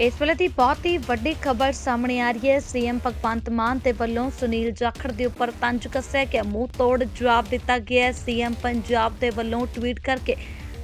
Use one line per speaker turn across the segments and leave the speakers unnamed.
ਇਸ ਵੇਲੇ ਦੀ ਬਹੁਤ ਹੀ ਵੱਡੀ ਖਬਰ ਸਾਹਮਣੇ ਆ ਰਹੀ ਹੈ। ਸੀਐਮ ਭਗਵੰਤ ਮਾਨ ਦੇ ਵੱਲੋਂ ਸੁਨੀਲ ਜਾਖੜ ਦੇ ਉੱਪਰ ਤੰਜ ਕੱਸਿਆ ਗਿਆ। ਮੂੰਹ ਤੋੜ ਜਵਾਬ ਦਿੱਤਾ ਗਿਆ। ਹੈ ਸੀਐਮ ਪੰਜਾਬ ਦੇ ਵੱਲੋਂ ਟਵੀਟ ਕਰਕੇ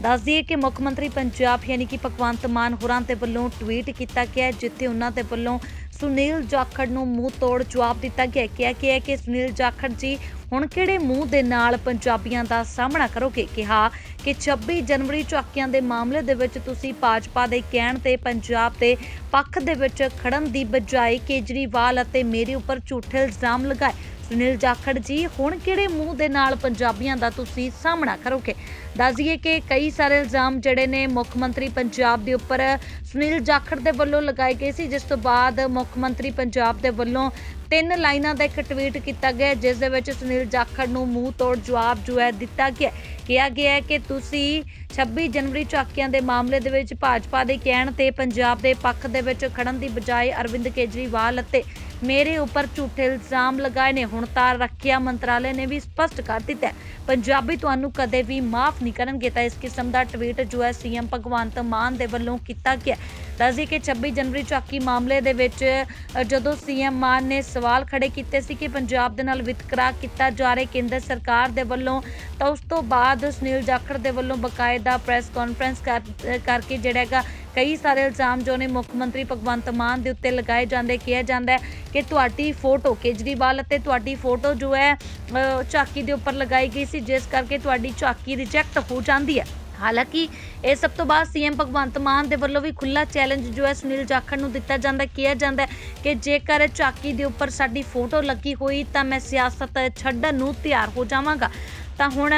ਦੱਸ ਦਈਏ ਕਿ ਮੁੱਖ ਮੰਤਰੀ ਪੰਜਾਬ ਯਾਨੀ ਕਿ ਭਗਵੰਤ ਮਾਨ ਹੋਰਾਂ ਦੇ ਵੱਲੋਂ ਟਵੀਟ ਕੀਤਾ ਗਿਆ ਜਿੱਥੇ ਉਹਨਾਂ ਦੇ ਵੱਲੋਂ ਸੁਨੀਲ ਜਾਖੜ ਨੂੰ ਮੂੰਹ ਤੋੜ ਜਵਾਬ ਦਿੱਤਾ ਗਿਆ ਕਿਹਾ ਗਿਆ ਕਿ ਸੁਨੀਲ ਜਾਖੜ ਜੀ ਹੁਣ ਕਿਹੜੇ ਮੂੰਹ ਦੇ ਨਾਲ ਪੰਜਾਬੀਆਂ ਦਾ ਸਾਹਮਣਾ ਕਰੋਗੇ? ਕਿਹਾ ਕਿ 26 ਜਨਵਰੀ ਝਾਕੀਆਂ ਦੇ ਮਾਮਲੇ ਦੇ ਵਿੱਚ ਤੁਸੀਂ ਭਾਜਪਾ ਦੇ ਕਹਿਣ ਤੇ ਪੰਜਾਬ ਦੇ ਪੱਖ ਦੇ ਵਿੱਚ ਖੜਨ ਦੀ ਬਜਾਏ ਕੇਜਰੀਵਾਲ ਅਤੇ ਮੇਰੇ ਉੱਪਰ ਝੂਠੇ ਇਲਜ਼ਾਮ ਲਗਾਏ। ਸੁਨੀਲ ਜਾਖੜ ਜੀ, ਹੁਣ ਕਿਹੜੇ ਮੂੰਹ ਦੇ ਨਾਲ ਪੰਜਾਬੀਆਂ ਦਾ ਤੁਸੀਂ ਸਾਹਮਣਾ ਕਰੋਗੇ? ਦੱਸ ਦਈਏ ਕਿ ਕਈ ਸਾਰੇ ਇਲਜ਼ਾਮ ਜਿਹੜੇ ਨੇ ਮੁੱਖ ਮੰਤਰੀ ਪੰਜਾਬ ਦੇ ਉੱਪਰ ਸੁਨੀਲ ਜਾਖੜ ਦੇ ਵੱਲੋਂ ਲਗਾਏ ਗਏ ਸੀ, ਜਿਸ ਤੋਂ ਬਾਅਦ ਮੁੱਖ ਮੰਤਰੀ ਪੰਜਾਬ ਦੇ ਵੱਲੋਂ ਤਿੰਨ ਲਾਈਨਾਂ ਦਾ ਇੱਕ ਟਵੀਟ ਕੀਤਾ ਗਿਆ, ਜਿਸ ਦੇ ਵਿੱਚ ਸੁਨੀਲ ਜਾਖੜ ਨੂੰ ਮੂੰਹ ਤੋੜ ਜਵਾਬ ਜੋ ਹੈ ਦਿੱਤਾ ਗਿਆ। ਕਿਹਾ ਗਿਆ ਕਿ ਤੁਸੀਂ 26 ਜਨਵਰੀ ਝਾਕੀਆਂ ਦੇ ਮਾਮਲੇ ਦੇ ਵਿੱਚ ਭਾਜਪਾ ਦੇ ਕਹਿਣ ਤੇ ਪੰਜਾਬ ਦੇ ਪੱਖ ਦੇ ਵਿੱਚ ਖੜਨ ਦੀ ਬਜਾਏ ਅਰਵਿੰਦ ਕੇਜਰੀਵਾਲ ਅਤੇ ਮੇਰੇ ਉੱਪਰ ਝੂਠੇ ਇਲਜ਼ਾਮ ਲਗਾਏ ਨੇ। ਹੁਣ ਤਾਂ ਰੱਖਿਆ ਮੰਤਰਾਲੇ ਨੇ ਵੀ ਸਪਸ਼ਟ ਕਰ ਦਿੱਤਾ ਪੰਜਾਬੀ ਤੁਹਾਨੂੰ ਕਦੇ ਵੀ ਮਾਫ ਨਹੀਂ ਕਰਨਗੇ ਤਾਂ ਇਸ ਕਿਸਮ ਦਾ ਟਵੀਟ ਜੋ ਹੈ ਸੀਐਮ ਭਗਵੰਤ ਮਾਨ ਦੇ ਵੱਲੋਂ ਕੀਤਾ ਗਿਆ ਦੱਸਦੀ ਕਿ 26 ਜਨਵਰੀ ਝਾਕੀ ਮਾਮਲੇ ਦੇ ਵਿੱਚ ਅ, ਜਦੋਂ ਸੀਐਮ ਮਾਨ ਨੇ ਸਵਾਲ ਖੜੇ ਕੀਤੇ ਸੀ ਕਿ ਪੰਜਾਬ ਦੇ ਨਾਲ ਵਿਤਕਰਾ ਕੀਤਾ ਜਾ ਰਿਹਾ ਕੇਂਦਰ ਸਰਕਾਰ ਦੇ ਵੱਲੋਂ ਤਾਂ ਉਸ ਤੋਂ ਬਾਅਦ ਸੁਨੀਲ ਜਾਖੜ ਦੇ ਵੱਲੋਂ ਬਕਾਇਦਾ ਪ੍ਰੈਸ ਕਾਨਫਰੰਸ ਕਰ- ਕਰਕੇ ਜਿਹੜਾ ਹੈਗਾ ਕਈ ਸਾਰੇ ਇਲਜ਼ਾਮ ਜੋ ਨੇ ਮੁੱਖ ਮੰਤਰੀ ਭਗਵੰਤ ਮਾਨ ਦੇ ਉੱਤੇ ਲਗਾਏ ਜਾਂਦੇ ਕਿਹਾ ਜਾਂਦਾ ਕਿ ਤੁਹਾਡੀ ਫੋਟੋ ਕੇਜਰੀਵਾਲ ਅਤੇ ਤੁਹਾਡੀ ਫੋਟੋ ਜੋ ਹੈ ਅ, ਝਾਕੀ ਦੇ ਉੱਪਰ ਲਗਾਈ ਗਈ ਸੀ ਜਿਸ ਕਰਕੇ ਤੁਹਾਡੀ ਝਾਕੀ ਰਿਜੈਕਟ ਹੋ ਜਾਂਦੀ ਹੈ। ਹਾਲਾਂਕਿ ਇਹ ਸਭ ਤੋਂ ਬਾਅਦ ਸੀਐਮ ਭਗਵੰਤ ਮਾਨ ਦੇ ਵੱਲੋਂ ਵੀ ਖੁੱਲਾ ਚੈਲੰਜ ਜੋ ਹੈ ਸੁਨੀਲ ਜਾਖੜ ਨੂੰ ਦਿੱਤਾ ਜਾਂਦਾ ਕਿਹਾ ਜਾਂਦਾ ਕਿ ਜੇਕਰ ਝਾਕੀ ਦੇ ਉੱਪਰ ਸਾਡੀ ਫੋਟੋ ਲੱਗੀ ਹੋਈ ਤਾਂ ਮੈਂ ਸਿਆਸਤ ਛੱਡਣ ਨੂੰ ਤਿਆਰ ਹੋ ਜਾਵਾਂਗਾ। ਤਾਂ ਹੁਣ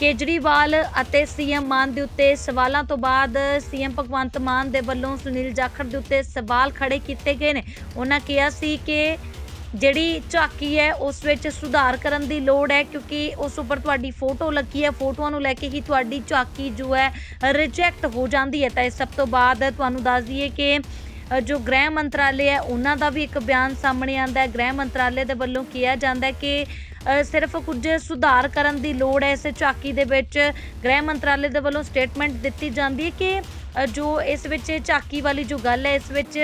ਕੇਜਰੀਵਾਲ ਅਤੇ ਸੀਐਮ ਮਾਨ ਦੇ ਉੱਤੇ ਸਵਾਲਾਂ ਤੋਂ ਬਾਅਦ ਸੀਐਮ ਭਗਵੰਤ ਮਾਨ ਦੇ ਵੱਲੋਂ ਸੁਨੀਲ ਜਾਖੜ ਦੇ ਉੱਤੇ ਸਵਾਲ ਖੜੇ ਕੀਤੇ ਗਏ ਨੇ। ਉਹਨਾਂ ਕਿਹਾ ਸੀ ਕਿ ਜਿਹੜੀ ਝਾਕੀ ਹੈ, ਉਸ ਵਿੱਚ ਸੁਧਾਰ ਕਰਨ ਦੀ ਲੋੜ ਹੈ ਕਿਉਂਕਿ ਉਸ ਉੱਪਰ ਤੁਹਾਡੀ ਫੋਟੋ ਲੱਗੀ ਹੈ। ਫੋਟੋਆਂ ਨੂੰ ਲੈ ਕੇ ਹੀ ਤੁਹਾਡੀ ਝਾਕੀ ਜੋ ਹੈ ਰਿਜੈਕਟ ਹੋ ਜਾਂਦੀ ਹੈ। ਤਾਂ ਇਸ ਸਭ ਤੋਂ ਬਾਅਦ ਤੁਹਾਨੂੰ ਦੱਸ ਦਈਏ ਕਿ ਜੋ ਗ੍ਰਹਿ ਮੰਤਰਾਲੇ ਹੈ, ਉਹਨਾਂ ਦਾ ਵੀ ਇੱਕ ਬਿਆਨ ਸਾਹਮਣੇ ਆਂਦਾ ਹੈ। ਗ੍ਰਹਿ ਮੰਤਰਾਲੇ ਦੇ ਵੱਲੋਂ ਕਿਹਾ ਜਾਂਦਾ ਹੈ ਕਿ ਸਿਰਫ ਕੁਝ ਸੁਧਾਰ ਕਰਨ ਦੀ ਲੋੜ ਹੈ। ਇਸ ਝਾਕੀ ਦੇ ਵਿੱਚ ਗ੍ਰਹਿ ਮੰਤਰਾਲੇ ਦੇ ਵੱਲੋਂ ਸਟੇਟਮੈਂਟ ਦਿੱਤੀ ਜਾਂਦੀ ਹੈ ਕਿ ਜੋ ਇਸ ਵਿੱਚ ਝਾਕੀ ਵਾਲੀ ਜੋ ਗੱਲ ਹੈ, ਇਸ ਵਿੱਚ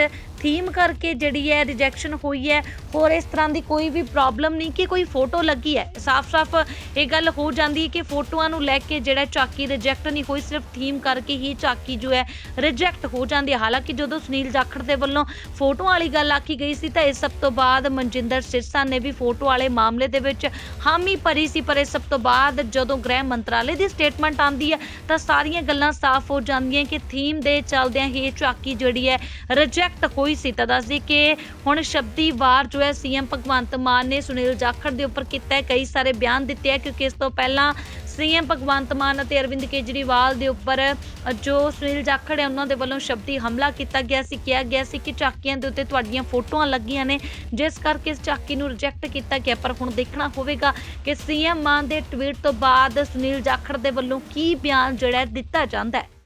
ਥੀਮ ਕਰਕੇ ਜਿਹੜੀ ਹੈ ਰਿਜੈਕਸ਼ਨ ਹੋਈ ਹੈ। ਹੋਰ ਇਸ ਤਰ੍ਹਾਂ ਦੀ ਕੋਈ ਵੀ ਪ੍ਰੋਬਲਮ ਨਹੀਂ ਕਿ ਕੋਈ ਫੋਟੋ ਲੱਗੀ ਹੈ। ਸਾਫ਼-ਸਾਫ਼ ਇਹ ਗੱਲ ਹੋ ਜਾਂਦੀ ਹੈ ਕਿ ਫੋਟੋਆਂ ਨੂੰ ਲੈ ਕੇ ਜਿਹੜਾ ਝਾਕੀ ਰਿਜੈਕਟ ਨਹੀਂ ਹੋਈ, ਸਿਰਫ ਥੀਮ ਕਰਕੇ ਹੀ ਝਾਕੀ ਜੋ ਹੈ ਰਿਜੈਕਟ ਹੋ ਜਾਂਦੀ ਹੈ। ਹਾਲਾਂਕਿ ਜਦੋਂ ਸੁਨੀਲ ਜਾਖੜ ਦੇ ਵੱਲੋਂ ਫੋਟੋਆਂ ਵਾਲੀ ਗੱਲ ਆਖੀ ਗਈ ਸੀ ਤਾਂ ਇਸ ਸਭ ਤੋਂ ਬਾਅਦ ਮਨਜਿੰਦਰ ਸਿਰਸਾ ਨੇ ਵੀ ਫੋਟੋ ਵਾਲੇ ਮਾਮਲੇ ਦੇ ਵਿੱਚ ਹਾਮੀ ਭਰੀ ਸੀ, ਪਰ ਇਸ ਸਭ ਤੋਂ ਬਾਅਦ ਜਦੋਂ ਗ੍ਰਹਿ ਮੰਤਰਾਲੇ ਦੀ ਸਟੇਟਮੈਂਟ ਆਉਂਦੀ ਹੈ ਤਾਂ ਸਾਰੀਆਂ ਗੱਲਾਂ ਸਾਫ਼ ਹੋ ਜਾਂਦੀਆਂ ਕਿ ਥੀਮ ਦੇ ਚੱਲਦਿਆਂ ਹੀ ਇਹ ਝਾਕੀ ਜਿਹੜੀ ਹੈ ਰਿਜੈਕਟ ਹੋਈ ਸੀ ਤਾਂ ਦੱਸਦੀ ਕਿ ਹੁਣ ਸ਼ਬਦੀ ਵਾਰ ਜੋ ਹੈ ਸੀਐਮ ਭਗਵੰਤ ਮਾਨ ਨੇ ਸੁਨੀਲ ਜਾਖੜ ਦੇ ਉੱਪਰ ਕੀਤਾ ਕਈ ਸਾਰੇ ਬਿਆਨ ਦਿੱਤੇ ਹੈ, ਕਿਉਂਕਿ ਇਸ ਤੋਂ ਪਹਿਲਾਂ ਸੀਐਮ ਭਗਵੰਤ ਮਾਨ ਅਤੇ ਅਰਵਿੰਦ ਕੇਜਰੀਵਾਲ ਦੇ ਉੱਪਰ ਜੋ ਸੁਨੀਲ ਜਾਖੜ ਹੈ, ਉਹਨਾਂ ਦੇ ਵੱਲੋਂ ਸ਼ਬਦੀ ਹਮਲਾ ਕੀਤਾ ਗਿਆ ਸੀ, ਕਿਹਾ ਗਿਆ ਸੀ ਕਿ ਝਾਕੀਆਂ ਦੇ ਉੱਤੇ ਤੁਹਾਡੀਆਂ ਫੋਟੋਆਂ ਲੱਗੀਆਂ ਨੇ, ਜਿਸ ਕਰਕੇ ਇਸ ਝਾਕੀ ਨੂੰ ਰਿਜੈਕਟ ਕੀਤਾ ਗਿਆ, ਪਰ ਹੁਣ ਦੇਖਣਾ ਹੋਵੇਗਾ ਕਿ ਸੀਐਮ ਮਾਨ ਦੇ ਟਵੀਟ ਤੋਂ ਬਾਅਦ ਸੁਨੀਲ ਜਾਖੜ ਦੇ ਵੱਲੋਂ ਕੀ ਬਿਆਨ ਜਿਹੜਾ ਦਿੱਤਾ ਜਾਂਦਾ ਹੈ।